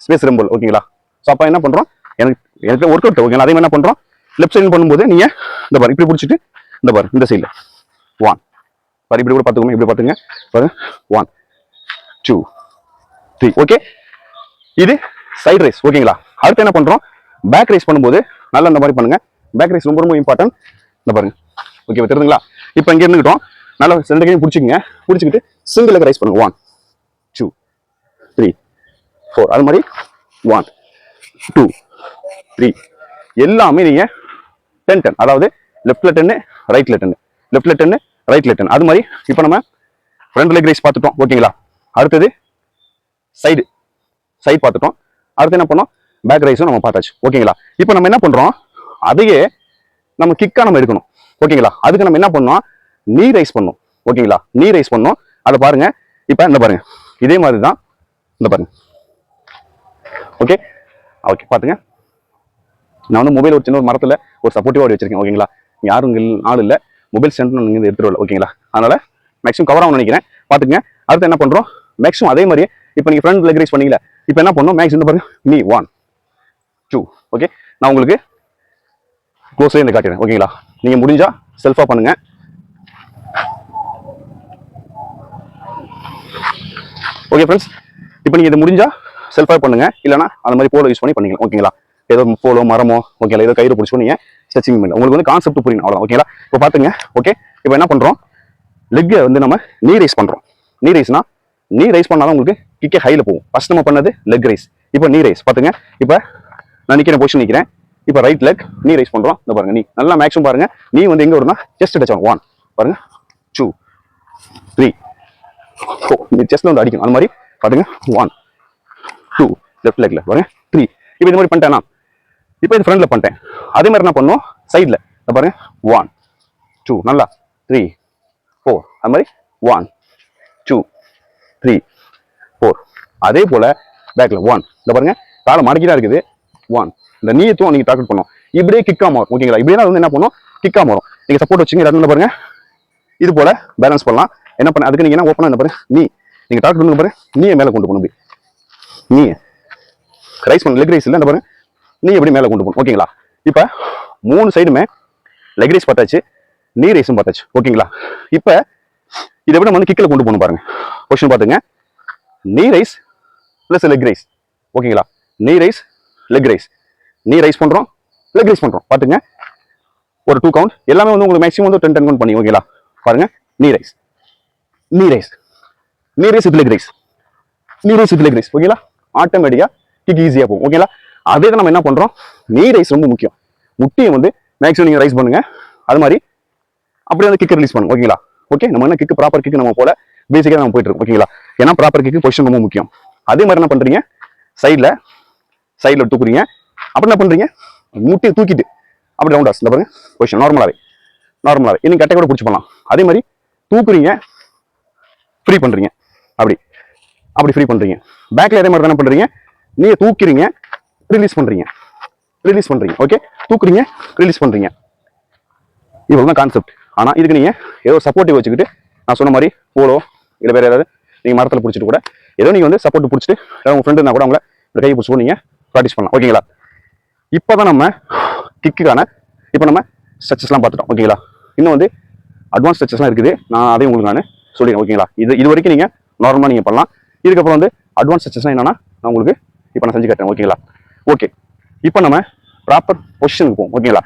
ஸ்பேஸ் ரெம்பல் ஓகேங்களா ஸோ அப்போ என்ன பண்ணுறோம் எனக்கு எனக்கு ஒர்க் அவுட் ஓகேங்களா அதே மாதிரி என்ன பண்ணுறோம் லெஃப்ட் சைடு பண்ணும்போது நீங்கள் இந்த பாரு இப்படி பிடிச்சிட்டு இந்த பாரு இந்த சைடில் ஒன் பாரு இப்படி கூட பார்த்துக்கோங்க இப்படி பார்த்துங்க. பாரு ஒன் டூ த்ரீ ஓகே இது சைட் ரைஸ் ஓகேங்களா அடுத்து என்ன பண்ணுறோம் பேக் ரைஸ் பண்ணும்போது நல்லா இந்த மாதிரி பண்ணுங்க. பேக் ரைஸ் ரொம்ப ரொம்ப இம்பார்ட்டன்ட் இந்த பாருங்க. ஓகே தெரியுதுங்களா? இப்போ இங்கே இருந்துக்கிட்டோம் நல்லா ரெண்டு கையும் பிடிச்சிக்கங்க. பிடிச்சிக்கிட்டு சிங்கிளுக்கு ரைஸ் பண்ணுங்க. ஒன் ஃபோர் அது மாதிரி ஒன் டூ த்ரீ எல்லாமே நீங்கள் டென் டென் அதாவது லெஃப்டில் டென்னு ரைட்டில் டென்னு லெஃப்டில் டென்னு ரைட்டில் டென் அது மாதிரி இப்போ நம்ம ஃப்ரண்ட் லெக் ரைஸ் பார்த்துட்டோம். ஓகேங்களா அடுத்தது சைடு சைடு பார்த்துட்டோம். அடுத்து என்ன பண்ணோம்? பேக் ரைஸும் நம்ம பார்த்தாச்சு. ஓகேங்களா இப்போ நம்ம என்ன பண்ணுறோம் அதையே நம்ம கிக்காக நம்ம எடுக்கணும். ஓகேங்களா அதுக்கு நம்ம என்ன பண்ணோம்? நீ ரைஸ் பண்ணோம். ஓகேங்களா நீ ரைஸ் பண்ணோம். அதை பாருங்கள் இப்போ இந்த பாருங்கள் இதே மாதிரி தான் இந்த பாருங்கள் ஓகே ஓகே பார்த்துங்க. நான் வந்து மொபைல் ஒரு சின்ன ஒரு மரத்தில் ஒரு சப்போர்ட்டிவ் வச்சிருக்கேன் ஓகேங்களா யாரும் இங்கே ஆள் இல்லை. மொபைல் சென்டர் நீங்கள் வந்து வரல ஓகேங்களா அதனால் மேக்ஸிமம் கவர் ஆகும் நினைக்கிறேன். பார்த்துங்க அடுத்து என்ன பண்ணுறோம் மேக்ஸிமம் அதே மாதிரியே இப்போ நீங்கள் ஃப்ரண்ட் லெக் ரைஸ் பண்ணீங்களா இப்போ என்ன பண்ணணும்? மேக்ஸ் இந்த பாருங்க நீ ஒன் டூ ஓகே நான் உங்களுக்கு க்ளோஸ்லேயே இந்த காட்டுறேன் ஓகேங்களா நீங்கள் முடிஞ்சால் செல்ஃபாக பண்ணுங்க. ஓகே ஃப்ரெண்ட்ஸ் இப்போ நீங்கள் இது முடிஞ்சால் செல்ஃபாக பண்ணுங்க. இல்லைனா அந்த மாதிரி போலோ யூஸ் பண்ணி பண்ணிக்கலாம். ஓகேங்களா ஏதோ போலோ மரமோ ஓகேங்களா ஏதோ கயிறு பிடிச்சி நீங்கள் ஸ்ட்ரெச்சிங் பண்ணலாம் உங்களுக்கு வந்து கான்செப்ட் புரியணும். அவ்வளோ ஓகேங்களா இப்போ பார்த்துங்க ஓகே இப்போ என்ன பண்ணுறோம் லெக்கை வந்து நம்ம நீ ரைஸ் பண்ணுறோம் நீ ரைஸ்னா நீ ரைஸ் பண்ணாலும் உங்களுக்கு கிக்கே ஹையில் போகும். ஃபஸ்ட் நம்ம பண்ணது லெக் ரைஸ் இப்போ நீ ரைஸ் பார்த்துங்க இப்போ நான் நிற்கிற பொசிஷன் நிற்கிறேன் இப்போ ரைட் லெக் நீ ரைஸ் பண்ணுறோம் இந்த பாருங்க நீ நல்லா மேக்ஸிமம் பாருங்க. நீ வந்து எங்கே வரும்னா செஸ்ட் டச் ஆகும். ஒன் பாருங்க. டூ த்ரீ ஃபோர் இந்த செஸ்ட்ல வந்து அடிக்கணும். அந்த மாதிரி. பாருங்க ஒன் டூ லெஃப்ட் லெக்ல பாருங்க. த்ரீ இப்போ இந்த மாதிரி பண்ணிட்டேனா இப்போ இது ஃப்ரண்ட்ல பண்ணிட்டேன். அதே மாதிரி என்ன பண்ணும்? சைடில் பாருங்க. ஒன் டூ நல்லா. த்ரீ ஃபோர் அது மாதிரி ஒன் டூ த்ரீ ஃபோர் அதே போல பேக்ல ஒன் இந்த பாருங்க. காலை மடக்கி தான் இருக்குது. ஒன் இந்த நீயத்தும் நீங்க டார்கெட் பண்ணும் இப்படியே கிக்கா மாறும். ஓகேங்களா? இப்படியே வந்து என்ன பண்ணும்? கிக்கா மாறும். நீங்க சப்போர்ட் வச்சுங்க. இடத்துல பாருங்க. இது போல பேலன்ஸ் பண்ணலாம். என்ன பண்ண அதுக்கு நீங்க என்ன ஓப்பனா என்ன பாருங்க. நீ. நீங்க டார்கெட் பண்ணுங்க பாருங்க. நீயே மேல கொண்டு போகணும் நீ ரைஸ் பண்ண லெக் ரைஸ் இல்லை இந்த பாருங்க நீ எப்படி மேலே கொண்டு போகணும் ஓகேங்களா இப்போ மூணு சைடுமே லெக் ரைஸ் பார்த்தாச்சு நீ ரைஸும் பார்த்தாச்சு ஓகேங்களா இப்போ இதை விட நம்ம வந்து கிக்கில் கொண்டு போகணும் பாருங்க. கொஸ்டின் பார்த்துங்க. நீ ரைஸ் ப்ளஸ் லெக் ரைஸ் ஓகேங்களா knee raise leg raise knee raise பண்ணுறோம் லெக் ரைஸ் பண்ணுறோம் பார்த்துங்க. ஒரு டூ கவுண்ட் எல்லாமே வந்து உங்களுக்கு மேக்ஸிமம் வந்து டென் டென் கவுண்ட் பண்ணி ஓகேங்களா பாருங்க. நீ raise knee raise knee raise with leg raise knee raise with leg raise ஓகேங்களா ஆட்டோமேட்டிக்காக கிக் ஈஸியாக போகும். ஓகேங்களா அதே தான் நம்ம என்ன பண்ணுறோம் நீ ரைஸ் ரொம்ப முக்கியம். முட்டியை வந்து மேக்ஸிமம் நீங்கள் ரைஸ் பண்ணுங்க. அது மாதிரி அப்படியே வந்து கிக்கு ரிலீஸ் பண்ணுங்க. ஓகேங்களா ஓகே நம்ம என்ன கிக் ப்ராப்பர் கிக் நம்ம போல பேசிக்காக நம்ம போயிட்டு இருக்கோம். ஓகேங்களா ஏன்னா ப்ராப்பர் கிக் பொசிஷன் ரொம்ப முக்கியம். அதே மாதிரி என்ன பண்றீங்க? சைடில் சைடில் தூக்குறீங்க அப்புறம் என்ன பண்றீங்க? முட்டியை தூக்கிட்டு அப்படி ரவுண்டாஸ் இந்த பாருங்க பொசிஷன் நார்மலாகவே நார்மலாகவே இன்னும் கட்டை கூட பிடிச்சி பண்ணலாம் அதே மாதிரி தூக்குறீங்க ஃப்ரீ பண்றீங்க. அப்படி. அப்படி ஃப்ரீ பண்ணுறீங்க பேக்கில் அதே மாதிரி தானே பண்ணுறீங்க நீங்கள் தூக்கிறீங்க ரிலீஸ் பண்ணுறீங்க ரிலீஸ் பண்ணுறீங்க ஓகே தூக்குறீங்க ரிலீஸ் பண்ணுறீங்க இவ்வளோ தான் கான்செப்ட் ஆனால் இதுக்கு நீங்கள் ஏதோ சப்போர்ட்டிவ் வச்சுக்கிட்டு நான் சொன்ன மாதிரி போலோ இல்லை வேறு ஏதாவது நீங்கள் மரத்தில் பிடிச்சிட்டு கூட ஏதோ நீங்கள் வந்து சப்போர்ட் பிடிச்சிட்டு இல்லை உங்கள் ஃப்ரெண்டு கூட அவங்கள இப்படி கையை பிடிச்சி நீங்கள் ப்ராக்டிஸ் பண்ணலாம் ஓகேங்களா இப்போ தான் நம்ம கிக்குக்கான இப்போ நம்ம ஸ்ட்ரெச்சஸ்லாம் பார்த்துட்டோம் ஓகேங்களா இன்னும் வந்து அட்வான்ஸ் ஸ்ட்ரெச்சஸ்லாம் இருக்குது. நான் அதையும் உங்களுக்கு நான் சொல்லிடுறேன் ஓகேங்களா இது இது வரைக்கும் நீங்கள் நார்மலாக நீங்கள் பண்ணலாம். இதுக்கப்புறம் வந்து அட்வான்ஸ் ஸ்ட்ரெச்சஸ்லாம் என்னன்னா நான் உங்களுக்கு இப்போ நான் செஞ்சு காட்டுறேன் ஓகேங்களா ஓகே இப்போ நம்ம ப்ராப்பர் பொசிஷனுக்கு போவோம் ஓகேங்களா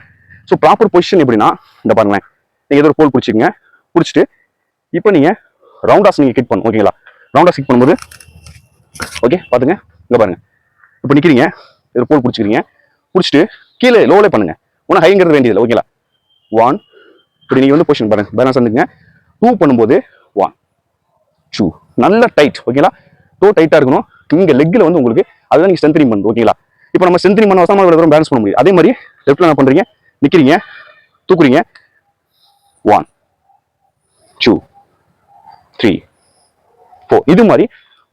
ஸோ ப்ராப்பர் பொசிஷன் எப்படின்னா இந்த பாருங்களேன். நீங்கள் ஏதோ ஒரு போல் பிடிச்சிக்கங்க. பிடிச்சிட்டு இப்போ நீங்கள் ரவுண்டாஸ் நீங்கள் கிட் பண்ணும் ஓகேங்களா ரவுண்டாஸ் கிட் பண்ணும்போது ஓகே பார்த்துங்க இங்கே பாருங்க. இப்போ நிற்கிறீங்க ஒரு போல் பிடிச்சிக்கிறீங்க. பிடிச்சிட்டு கீழே லோலே பண்ணுங்க. ஒன்றும் ஹைங்கிறது வேண்டியதில்லை ஓகேங்களா ஒன் இப்படி நீங்கள் வந்து பொசிஷன் பாருங்க பேலன்ஸ் வந்துங்க டூ பண்ணும்போது ஒன் டூ நல்ல டைட் ஓகேங்களா டோ டைட்டாக இருக்கணும். இங்கே லெக்கில் வந்து உங்களுக்கு அதுதான் நீங்கள் ஸ்ட்ரென்த்னிங் பண்ணுது ஓகேங்களா இப்போ நம்ம ஸ்ட்ரென்த்னிங் பண்ண வசமாக இவ்வளோ தூரம் பேலன்ஸ் பண்ண முடியும் அதே மாதிரி லெஃப்ட்டில் என்ன பண்ணுறீங்க நிற்கிறீங்க தூக்குறீங்க. ஒன் டூ த்ரீ ஃபோர் இது மாதிரி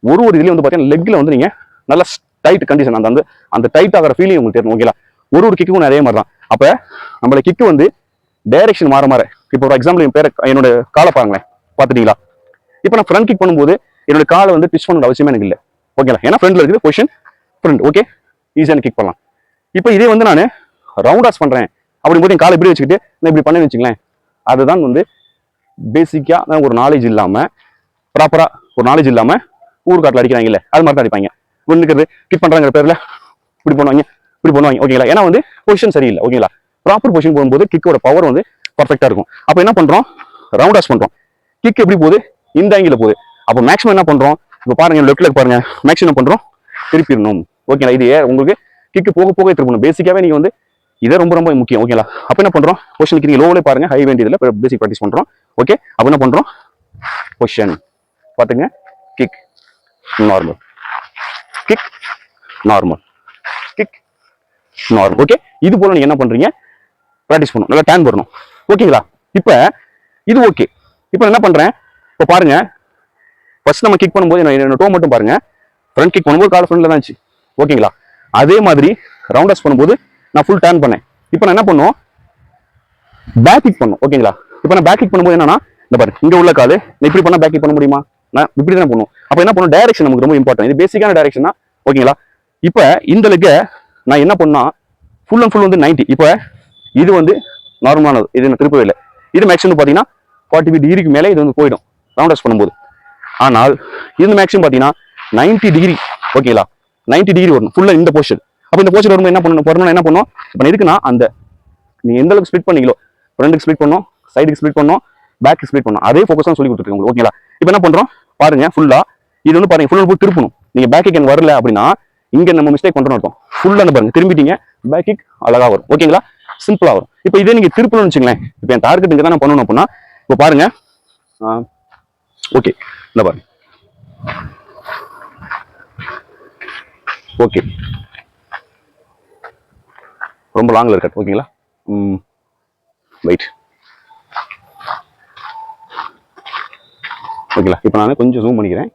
ஒரு ஒரு இதுலேயும் வந்து பார்த்தீங்கன்னா லெக்கில் வந்து நீங்கள் நல்லா டைட் கண்டிஷன் அந்த வந்து அந்த டைட் ஆகிற ஃபீலிங் உங்களுக்கு தெரியணும் ஓகேங்களா ஒரு ஒரு கிக்கும் அதே மாதிரி தான் அப்போ நம்மள கிக்கு வந்து டைரக்ஷன் மாற மாற இப்போ ஒரு எக்ஸாம்பிள் என் பேரை என்னோட காலை பாருங்களேன். பார்த்துட்டீங்களா? இப்போ நான் ஃப்ரண்ட் கிக் பண்ணும்போது என்னோட காலை வந்து பிச் பண்ண அவசியமே எனக்கு இல்லை. ஓகேங்களா ஏன்னா ஃப்ரண்ட்ல இருக்குது பொசிஷன் ஃப்ரண்ட் ஓகே ஈஸியான கிக் பண்ணலாம். இப்போ இதே வந்து நான் ரவுண்டாஸ் பண்ணுறேன் அப்படிங்கும்போது என் காலை இப்படி வச்சுக்கிட்டு நான் இப்படி பண்ணேன்னு வச்சுங்களேன் அதுதான் வந்து பேசிக்காக ஒரு நாலேஜ் இல்லாமல் ப்ராப்பராக ஒரு நாலேஜ் இல்லாமல் ஊர்காட்டில் அடிக்கிறாங்கல்ல அது மாதிரி தான் அடிப்பாங்க. ஒன்றுக்கிறது கிக் பண்ணுறாங்கிற பேரில் இப்படி பண்ணுவாங்க இப்படி பண்ணுவாங்க. ஓகேங்களா ஏன்னா வந்து பொசிஷன் சரியில்லை. ஓகேங்களா ப்ராப்பர் பொசிஷன் போகும்போது கிக்கோட பவர் வந்து பர்ஃபெக்டாக இருக்கும். அப்போ என்ன பண்ணுறோம் ரவுண்டாஸ் பண்ணுறோம் கிக் எப்படி போகுது? இந்த ஆங்கில போகுது. அப்போ மேக்ஸிமம் என்ன பண்ணுறோம் இப்போ பாருங்க லெஃப்ட் லெக் பாருங்க. மேக்ஸிமம் என்ன பண்ணுறோம் திருப்பிடணும். ஓகேங்களா இது உங்களுக்கு கிக்கு போக போக திருப்பணும் பேசிக்காகவே நீங்கள் வந்து இதை ரொம்ப ரொம்ப முக்கியம். ஓகேங்களா அப்போ என்ன பண்ணுறோம் பொசிஷன் நீங்கள் லோவிலே பாருங்க. ஹை வேண்டியதில் பேசிக் ப்ராக்டிஸ் பண்ணுறோம் ஓகே அப்போ என்ன பண்ணுறோம் பொசிஷன் பார்த்துங்க. Kick normal kick normal kick normal okay இது போல் நீங்கள் என்ன பண்ணுறீங்க ப்ராக்டிஸ் பண்ணணும். நல்லா டேன் வரணும் ஓகேங்களா இப்போ இது ஓகே இப்போ என்ன பண்ணுறேன் இப்போ பாருங்க. ஃபர்ஸ்ட் நம்ம கிக் பண்ணும்போது என்ன- என்னோட டோ மட்டும் பாருங்க. ஃப்ரண்ட் கிக் பண்ணும்போது கால் ஃப்ரண்ட்ல தான் இருந்துச்சு. ஓகேங்களா அதே மாதிரி ரவுண்டர்ஸ் பண்ணும்போது நான் ஃபுல் டேர்ன் பண்ணேன். இப்போ நான் என்ன பண்ணுவோம்? பேக் கிக் பண்ணும். ஓகேங்களா இப்போ நான் பேக் கிக் பண்ணும்போது என்னன்னா இந்த பாரு இங்க உள்ள காலு. நான் இப்படி பண்ணா பேக் கிக் பண்ண முடியுமா? நான் இப்படி தான் பண்ணுவோம். அப்போ என்ன பண்ணும் டைரக்ஷன் நமக்கு ரொம்ப இம்பார்ட்டன்ட் இது பேசிக்கான டைரக்ஷன் தான். ஓகேங்களா இப்போ இந்த லெக்கை நான் என்ன பண்ணால் ஃபுல் அண்ட் ஃபுல் வந்து 90 இப்போ இது வந்து நார்மலானது இது நான் திருப்பவே இல்லை. இது மேக்ஸிமம் பார்த்தீங்கன்னா ஃபார்ட்டி ஃபைவ் டிகிரிக்கு மேலே இது வந்து போயிடும். ரவுண்டஸ் பண்ணும்போது. ஆனால் இது மேக்ஸிமம் பார்த்தீங்கன்னா 90 டிகிரி ஓகேங்களா 90 டிகிரி வரணும் ஃபுல்லாக இந்த போஸ்டர் அப்போ இந்த போஸ்டர் வரும்போது என்ன பண்ணணும் வரணும்னா என்ன பண்ணும் இப்போ இருக்குன்னா அந்த நீ எந்த அளவுக்கு ஸ்ப்ளிட் பண்ணீங்களோ ஃப்ரண்ட்டுக்கு ஸ்ப்ளிட் பண்ணோம் சைடுக்கு ஸ்பிட் பண்ணோம் பேக்கு ஸ்பிட் பண்ணோம் அதே ஃபோக்கஸ் தான் சொல்லி கொடுத்துருக்கோம் உங்களுக்கு ஓகேங்களா இப்போ என்ன பண்ணுறோம் பாருங்க ஃபுல்லாக இது வந்து பாருங்க ஃபுல் ஃபுல் திருப்பணும். நீங்கள் பேக்கிக் கிக் வரல அப்படின்னா இங்கே நம்ம மிஸ்டேக் பண்ணுறோம் அர்த்தம். ஃபுல்லாக பாருங்க திரும்பிட்டீங்க பேக்கிக் அழகாக வரும் ஓகேங்களா சிம்பிளாக வரும். இப்போ இதே நீங்கள் திருப்பணும்னு வச்சுங்களேன் இப்போ என் டார்கெட் இங்கே தான் நான் பண்ணணும் அப்படின்னா இப்போ பாருங்க ஓகே இந்த பாருங்க. ஓகே. ரொம்ப லாங்கில் இருக்காது ஓகேங்களா? ம். வெயிட் ஓகேங்களா? இப்போ நான் கொஞ்சம் ஜூம் பண்ணிக்கிறேன்.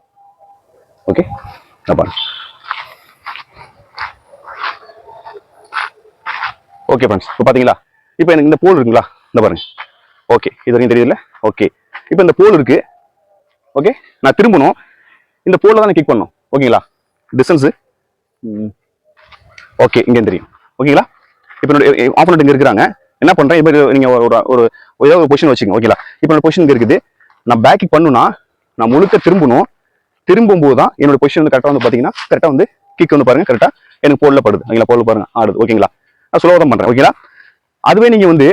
ஓகே நான் பாருங்க. ஓகே ஃப்ரெண்ட்ஸ் இப்போ பார்த்தீங்களா இப்போ எனக்கு இந்த போல் இருக்குங்களா? இந்த பாருங்க. ஓகே இது வரைக்கும் தெரியுதுல்ல? ஓகே இப்போ இந்த போல் இருக்கு. ஓகே நான் திரும்பணும். இந்த போலில் தான் கிக் பண்ணணும். ஓகேங்களா டிஸ்டன்ஸு ஓகே இங்கே தெரியும். ஓகேங்களா இப்போ என்னோட ஆப்போனட் இங்கே இருக்கிறாங்க. என்ன பண்ணுறேன் இப்போ நீங்கள் ஒரு ஒரு ஒரு ஏதாவது ஒரு பொசிஷன் வச்சுக்கோங்க. ஓகேங்களா இப்போ என்னோட பொசிஷன் இங்கே இருக்குது. நான் பேக்கிங் பண்ணுன்னா பண்ணுனா நான் முழுக்க திரும்பணும். திரும்பும்போது தான் என்னோட பொசிஷன் வந்து கரெக்டாக வந்து பார்த்தீங்கன்னா கரெக்டாக வந்து கிக் வந்து பாருங்கள் கரெக்டாக எனக்கு போலில் படுது. ஓகேங்களா போலில் பாருங்கள் ஆடுது. ஓகேங்களா நான் சுலபம் பண்ணுறேன் ஓகேங்களா அதுவே நீங்கள் வந்து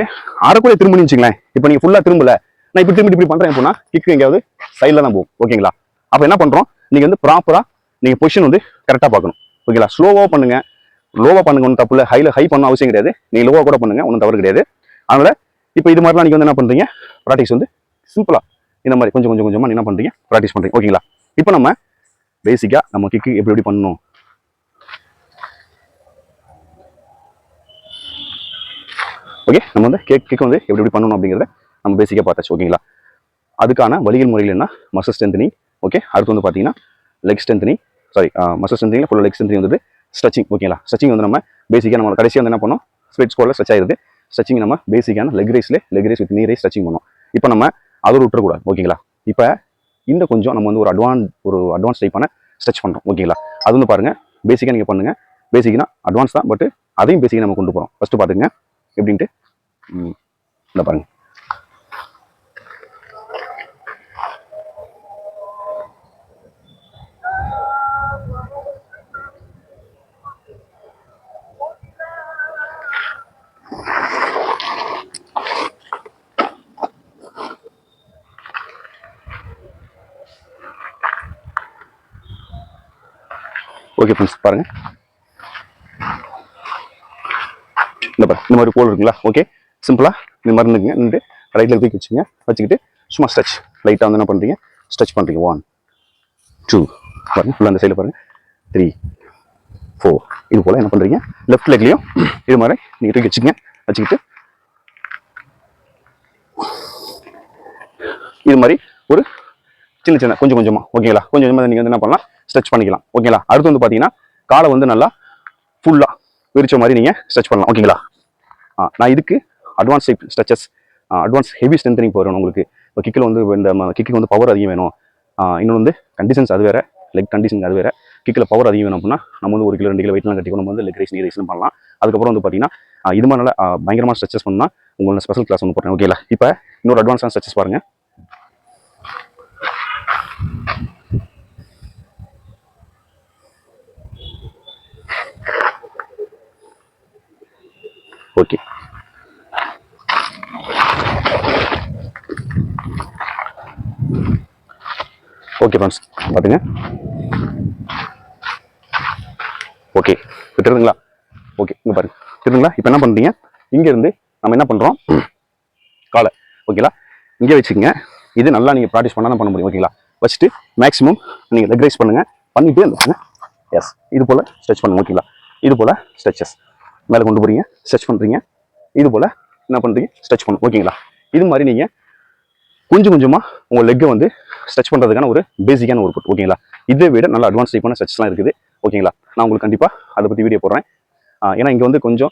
அரைக்குள்ளே திரும்பணும்னு வச்சுங்களேன் இப்போ நீங்கள் ஃபுல்லாக திரும்பல. நான் இப்படி திரும்பி இப்படி பண்ணுறேன் அப்படின்னா கிக் எங்கேயாவது சைடில் தான் போகும். ஓகேங்களா அப்போ என்ன பண்ணுறோம் நீங்கள் வந்து ப்ராப்பராக நீங்கள் பொசிஷன் வந்து கரெக்டாக பார்க்கணும். ஓகேங்களா ஸ்லோவாக பண்ணுங்க. லோவாக பண்ணுங்க ஒன்றும் தப்பு இல்லை. ஹைல ஹை பண்ண அவசியம் கிடையாது. நீங்கள் லோவாக கூட பண்ணுங்க ஒன்றும் தவறு கிடையாது. அதனால இப்போ இது மாதிரிலாம் நீங்கள் வந்து என்ன பண்ணுறீங்க ப்ராக்டிஸ் வந்து சிம்பிளாக இந்த மாதிரி கொஞ்சம் கொஞ்சம் கொஞ்சமாக என்ன பண்ணுறீங்க ப்ராக்டிஸ் பண்ணுறீங்க ஓகேங்களா இப்போ நம்ம பேசிக்காக நம்ம கிக்கு எப்படி எப்படி பண்ணணும்? ஓகே நம்ம வந்து கேக் கிக் வந்து எப்படி எப்படி பண்ணணும் அப்படிங்கிறத நம்ம பேசிக்காக பார்த்தாச்சு ஓகேங்களா அதுக்கான வழிகள் முறைகள் என்ன? மசில் ஸ்ட்ரென்த்னிங் ஓகே அடுத்து வந்து பார்த்தீங்கன்னா leg strengthening sorry muscle strengthening ஃபுல்லாக லெக் ஸ்ட்ரென்த்னிங் வந்து ஸ்ட்ரெச்சிங் ஓகேங்களா ஸ்ட்ரெச்சிங் வந்து நம்ம பேசிக்காக நம்ம கடைசியாக வந்து என்ன பண்ணோம்? ஸ்பீட் ஸ்கோரில் ஸ்ட்ரெச் ஆயிருது. ஸ்ட்ரெச்சிங் நம்ம பேசிக்கான லெக் ரேஸ்ல leg raise with knee raise stretching பண்ணோம். இப்போ நம்ம அதோட விட்டுறக்கூடாது ஓகேங்களா இப்போ இந்த கொஞ்சம் நம்ம வந்து ஒரு அட்வான்ஸ் ஒரு அட்வான்ஸ் டைப்பான ஸ்ட்ரெச் பண்ணுறோம் ஓகேங்களா அது வந்து பாருங்கள் பேசிக்காக நீங்கள் பண்ணுங்கள் பேசிக்னா அட்வான்ஸ் தான் பட் அதையும் பேசிக்காக நம்ம கொண்டு போகிறோம் ஃபஸ்ட்டு பார்த்துங்க எப்படின்ட்டு? ம், இந்த பாருங்கள் ஓகே ஃப்ரெண்ட்ஸ் பாருங்க. இந்த பாருங்க இந்த மாதிரி போல் இருக்குங்களா? ஓகே சிம்பிளா இந்த மாதிரி நின்றுங்க நின்று ரைட்ல தூக்கி வச்சுங்க. வச்சுக்கிட்டு சும்மா ஸ்ட்ரெச் லைட்டாக வந்து என்ன பண்ணுறீங்க ஸ்ட்ரெச் பண்ணுறீங்க ஒன் டூ பாருங்க. ஃபுல்லாக அந்த சைடில் பாருங்க. த்ரீ ஃபோர் இது போல் என்ன பண்ணுறீங்க லெஃப்ட் லெக்லேயும் இது மாதிரி நீங்கள் தூக்கி வச்சுக்கங்க. வச்சுக்கிட்டு இது மாதிரி ஒரு சின்ன சின்ன கொஞ்சம் கொஞ்சமா. ஓகேங்களா கொஞ்சம் கொஞ்சமாக நீங்கள் வந்து என்ன பண்ணலாம்? ஸ்ட்ரெச் பண்ணிக்கலாம். ஓகேங்களா அடுத்து வந்து பார்த்தீங்கன்னா காலை வந்து நல்லா ஃபுல்லாக விரிச்ச மாதிரி நீங்கள் ஸ்ட்ரெச் பண்ணலாம். ஓகேங்களா ஆ நான் இதுக்கு advance stretches advance heavy strengthening போயிடும் உங்களுக்கு. இப்போ கிக்கில் வந்து இந்த கிக்கு வந்து பவர் அதிகம் வேணும். இன்னொன்று வந்து கண்டிஷன்ஸ் அது வேறு லெக் கண்டிஷன் அது வேறு. கிக்கில் பவர் அதிகம் வேணும் அப்படின்னா நம்ம வந்து ஒரு கிலோ ரெண்டு கிலோ வெயிட்லாம் கட்டிக்கணும். நம்ம வந்து லெக் ரைஸ் நீ ரைஸ்லாம் பண்ணலாம். அதுக்கப்புறம் வந்து பார்த்தீங்கன்னா இது மாதிரி நல்லா பயங்கரமாக ஸ்ட்ரெச்சஸ் பண்ணால் உங்களோட ஸ்பெஷல் கிளாஸ் ஒன்று போடுறேன். ஓகேங்களா இப்போ இன்னொரு அட்வான்ஸான ஸ்ட்ரெச்சஸ் பாருங்கள் ஓகே. ஓகே ஃப்ரெண்ட்ஸ் பார்த்துங்க ஓகே. விட்டுருதுங்களா ஓகே இங்கே பாருங்க. விட்டுருங்களா இப்போ என்ன பண்ணுறீங்க இங்கேருந்து நம்ம என்ன பண்ணுறோம் காலை. ஓகேங்களா இங்கே வச்சுக்கோங்க. இது நல்லா நீங்கள் ப்ராக்டிஸ் பண்ணால் பண்ண முடியும். ஓகேங்களா வச்சுட்டு மேக்ஸிமம் நீங்கள் லெக் ரைஸ் பண்ணுங்கள் பண்ணிவிட்டு இருந்துங்க எஸ் இது போல் ஸ்ட்ரெச் பண்ணுங்க. ஓகேங்களா இது போல் ஸ்ட்ரெச்சஸ் மேலே கொண்டு போகிறீங்க ஸ்ட்ரெச் பண்ணுறீங்க இது போல் என்ன பண்ணுறீங்க ஸ்ட்ரெச் பண்ணும் ஓகேங்களா? இது மாதிரி நீங்கள் கொஞ்சம் கொஞ்சமாக உங்கள் லெக்கை வந்து ஸ்ட்ரெச் பண்ணுறதுக்கான ஒரு பேசிக்கான ஒரு புட் ஓகேங்களா? இதை விட நல்லா அட்வான்ஸ் டைப்பான ஸ்ட்ரெச்லாம் இருக்குது ஓகேங்களா? நான் உங்களுக்கு கண்டிப்பாக அதை பற்றி வீடியோ போடுறேன். ஏன்னா இங்கே வந்து கொஞ்சம்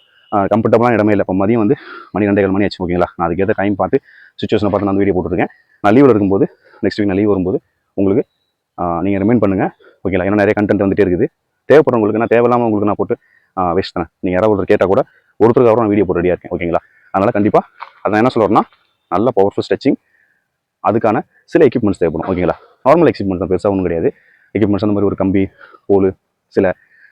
கம்ஃபர்டபுளான இடமே இல்லை. இப்போ மதியம் வந்து மணி ரெண்டேகால் மணி ஆச்சு ஓகேங்களா? நான் அதுக்கேற்ற டைம் பார்த்து சுச்சுவேஷனை பார்த்து நான் வீடியோ போட்டுருக்கேன். நான் லீவில் இருக்கும்போது நெக்ஸ்ட் வீக் நான் லீவ் வரும்போது உங்களுக்கு நீங்கள் ரிமைண்ட் பண்ணுங்கள் ஓகேங்களா? ஏன்னா நிறைய கண்டென்ட் வந்துட்டே இருக்குது. தேவைப்படுறவங்களுக்கு நான் தேவையில்லாமல் உங்களுக்கு நான் போட்டு வேஸ்ட் தானே. நீங்கள் யாராவது ஒருத்தர் கேட்டால் கூட ஒருத்தருக்கு அப்புறம் நான் வீடியோ போட்டு ரெடியாக இருக்கேன் ஓகேங்களா அதனால் கண்டிப்பாக அதை நான் என்ன சொல்லுறேன்னா நல்ல பவர்ஃபுல் ஸ்ட்ரெச்சிங் அதுக்கான சில எக்யூப்மெண்ட்ஸ் தேவைப்படும் ஓகேங்களா நார்மல் எக்யூப்மெண்ட்ஸ் தான் பெருசாக ஒன்றும் கிடையாது. எக்யூப்மெண்ட்ஸ் அந்த மாதிரி ஒரு கம்பி போல் சில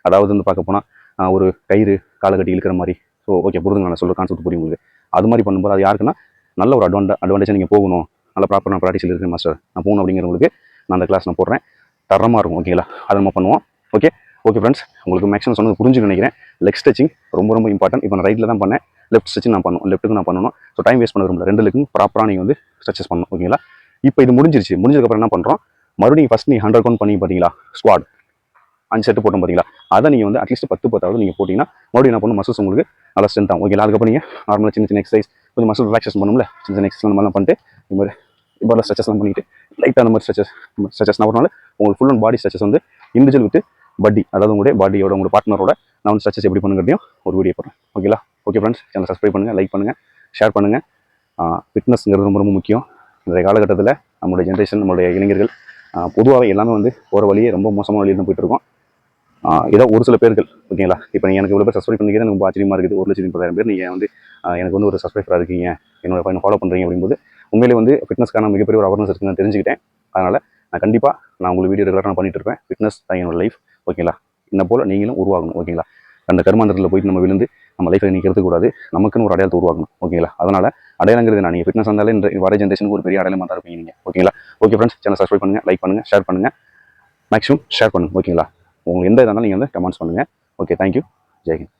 அதாவது வந்து பார்க்க போனால் ஒரு கயிறு காலக்கட்டி இழுக்கிற மாதிரி. ஸோ ஓகே புரிதுங்க நான் சொல்கிற கான்செப்ட் புரியும் உங்களுக்கு. அது மாதிரி பண்ணும்போது அது யாருக்குன்னா நல்ல ஒரு அட்வான்டா அட்வான்டேஜ் நீங்கள் போகணும். நல்ல ப்ராப்பர் நான் ப்ராக்டிஸில் இருக்கேன் மாஸ்டர் நான் போகணும் அப்படிங்கிறவங்களுக்கு நான் அந்த கிளாஸ் நான் போடுறேன். தரமாக இருக்கும் ஓகேங்களா அதை நம்ம பண்ணுவோம் ஓகே ஓகே ஃப்ரெண்ட்ஸ் உங்களுக்கு மேக்ஸிமம் சொன்னது புரிஞ்சு நினைக்கிறேன். லெக் ஸ்ட்ரெச்சிங் ரொம்ப ரொம்ப இம்பார்ட்டன்ட் இப்போ நான் ரைட்டில் தான் பண்ணேன். லெஃப்ட் ஸ்ட்ரெச்சிங் நான் பண்ணணும். லெஃப்ட்டுக்கு நான் பண்ணணும். ஸோ டைம் வேஸ்ட் பண்ண விரும்பல. ரெண்டு லெக்கும் ப்ராப்பராக நீங்கள் வந்து ஸ்ட்ரெச்சஸ் பண்ணணும். ஓகேங்களா இப்போ இது முடிஞ்சிருச்சு. முடிஞ்சதுக்கப்புறம் என்ன பண்ணுறோம் மறுபடியும் ஃபஸ்ட் நீங்கள் ஹண்ட்ரட் கவுண்ட் பண்ணி பார்த்தீங்களா ஸ்குவாட் அஞ்சு செட்டு போட்டோம் பார்த்தீங்களா அதை நீங்கள் வந்து அட்லீஸ்ட் பத்து பத்தாவது நீங்கள் போட்டிங்கன்னா மறுபடியும் என்ன பண்ணும் மசில்ஸ் உங்களுக்கு நல்லா ஸ்ட்ரென்த் ஆகும். ஓகேங்களா அதுக்கப்புறம் நீங்கள் நார்மலாக சின்ன சின்ன எக்ஸசைஸ் கொஞ்சம் மசில் ரிலாக்ஸேஷன் பண்ணும்ல? சின்ன சின்ன எக்ஸசைஸ் மாதிரிலாம் பண்ணிட்டு இந்த மாதிரி இப்போ ஸ்ட்ரெச்சஸ்லாம் பண்ணிட்டு லைட்டாக அந்த மாதிரி ஸ்ட்ரெச்சஸ் ஸ்ட்ரெச்சஸ் நான் உங்களுக்கு ஃபுல் அண்ட் பாடி ஸ்ட்ரெச்சஸ் வந்து இண்டிவிஜுவல் வித் பட்டி அதாவது உங்களுடைய பாடியோட உங்களோட பார்ட்னரோட நான் வந்து ஸ்ட்ரெச்சஸ் எப்படி பண்ணுங்கிறதையும் ஒரு வீடியோ போடுறேன். ஓகேங்களா ஓகே ஃப்ரெண்ட்ஸ் சேனல் சப்ஸ்கிரைப் பண்ணுங்கள் லைக் பண்ணுங்கள் ஷேர் பண்ணுங்கள் ஃபிட்னஸ்ங்கிறது ரொம்ப ரொம்ப முக்கியம். இந்த காலகட்டத்தில் நம்மளுடைய ஜென்ரேஷன் நம்மளுடைய இளைஞர்கள் பொதுவாகவே எல்லாமே வந்து போகிற வழியே ரொம்ப மோசமான வழியில் தான் போயிட்டுருக்கோம் ஏதோ ஒரு சில பேர்கள் ஓகேங்களா இப்போ நீங்கள் எனக்கு இவ்வளோ பேர் சப்ஸ்கிரைப் பண்ணிக்கிறது எனக்கு ரொம்ப ஆச்சரியமாக இருக்குது. ஒரு லட்சத்தி முப்பதாயிரம் பேர் நீங்கள் வந்து எனக்கு வந்து ஒரு சப்ஸ்கிரைபராக இருக்கீங்க. என்னோட பையனை ஃபாலோ பண்ணுறீங்க அப்படிங்கும்போது உண்மையிலே வந்து ஃபிட்னஸ்க்கான மிகப்பெரிய ஒரு அவேர்னஸ் இருக்குன்னு தெரிஞ்சுக்கிட்டேன். அதனால் நான் கண்டிப்பாக நான் உங்களுக்கு வீடியோ ரெகுலராக நான் பண்ணிட்டு இருப்பேன். ஃபிட்னஸ் தான் என்னோட லைஃப் ஓகேங்களா? என்ன போல் நீங்களும் உருவாகணும் ஓகேங்களா? அந்த கர்மாந்திரத்தில் போயிட்டு நம்ம விழுந்து நம்ம லைஃப்பை நிற்கிறது கூடாது. நமக்குன்னு ஒரு அடையாளத்தை உருவாக்கணும் ஓகேங்களா? அதனால் அடையாளங்கிறது நான் நீங்கள் ஃபிட்னஸ் இருந்தாலே இந்த வர ஜென்ரேஷனுக்கு ஒரு பெரிய அடையாளமாக தான் இருப்பீங்க நீங்கள் ஓகேங்களா? ஓகே ஃப்ரெண்ட்ஸ் சேனல் சப்ஸ்கிரைப் பண்ணுங்கள் லைக் பண்ணுங்கள் ஷேர் பண்ணுங்கள் மேக்ஸிமம் ஷேர் பண்ணுங்கள் ஓகேங்களா? உங்களுக்கு எந்த இதாக இருந்தாலும் நீங்கள் வந்து கமெண்ட்ஸ் பண்ணுங்கள் ஓகே தேங்க்யூ ஜெய்ஹிந்த்